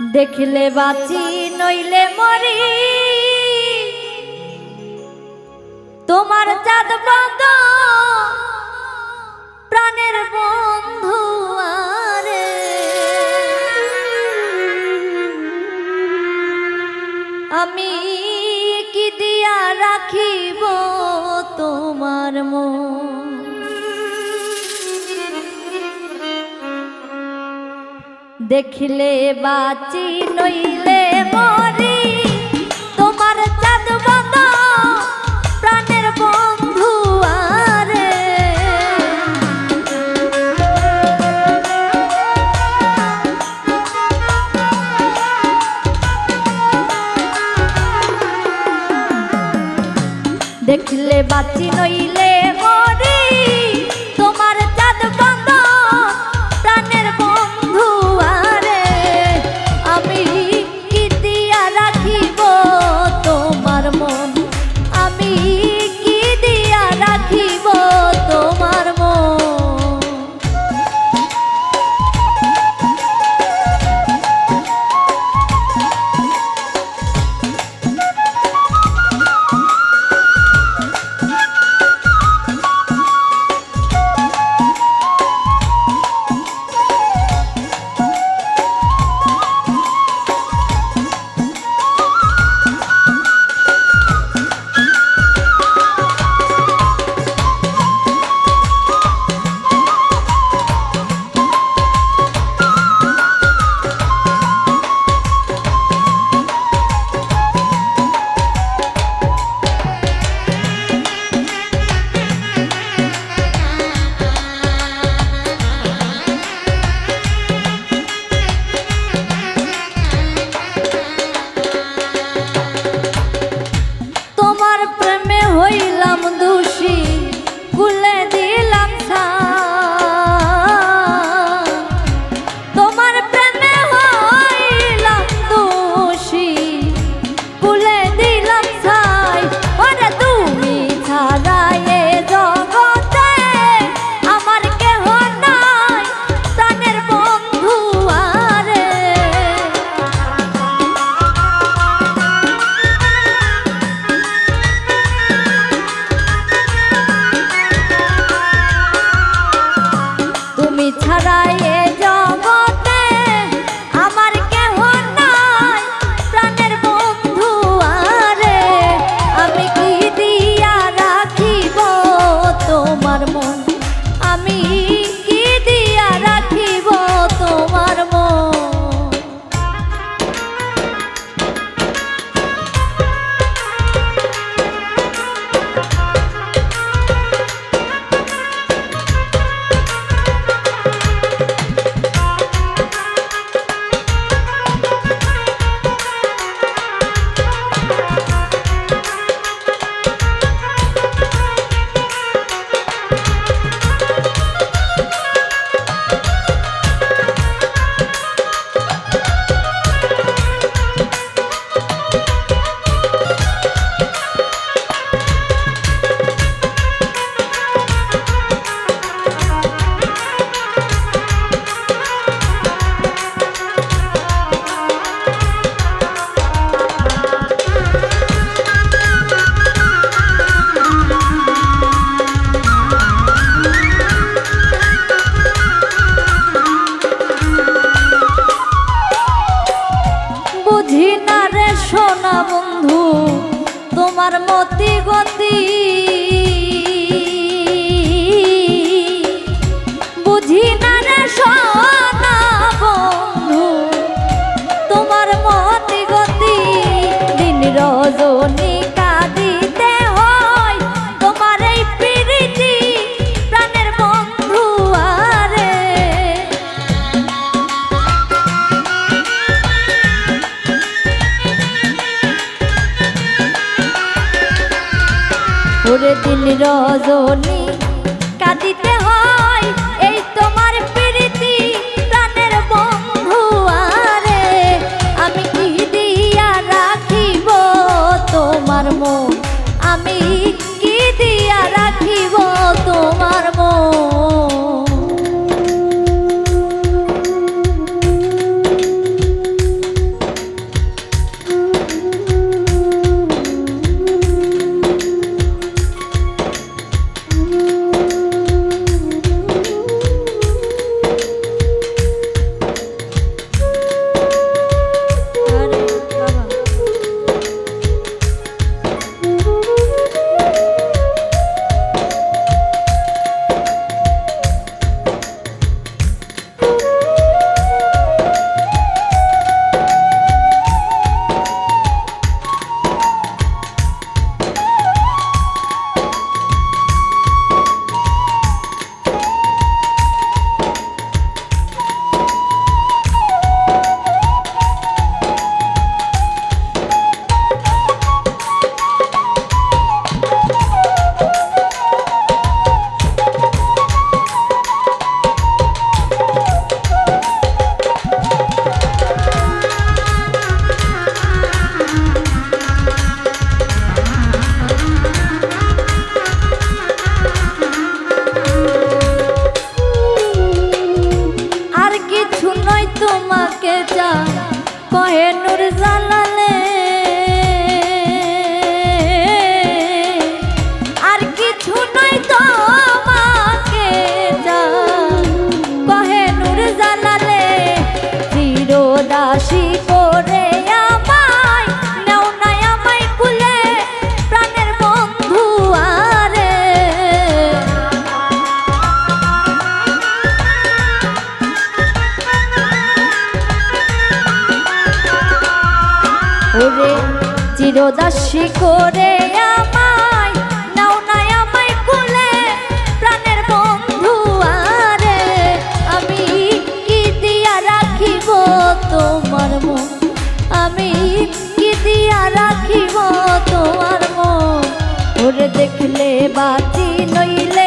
দেখলে বাঁচি নইলে মরি। তোমার চাঁদ প্রাণের বোন দেখলে বাঁচি নইলে যায় জগ রে রজনী কিছু নয় তোমাকে যা কহে নূর জানালে চিরদাসী করে আমায় নাও নাই আমায় কুলে, প্রাণের বন্ধু আরে, আমি কি দিয়া রাখিব তোমার মন? আমি কি দিয়া রাখিব তোমার মন? ওরে দেখলে বাতি নইলে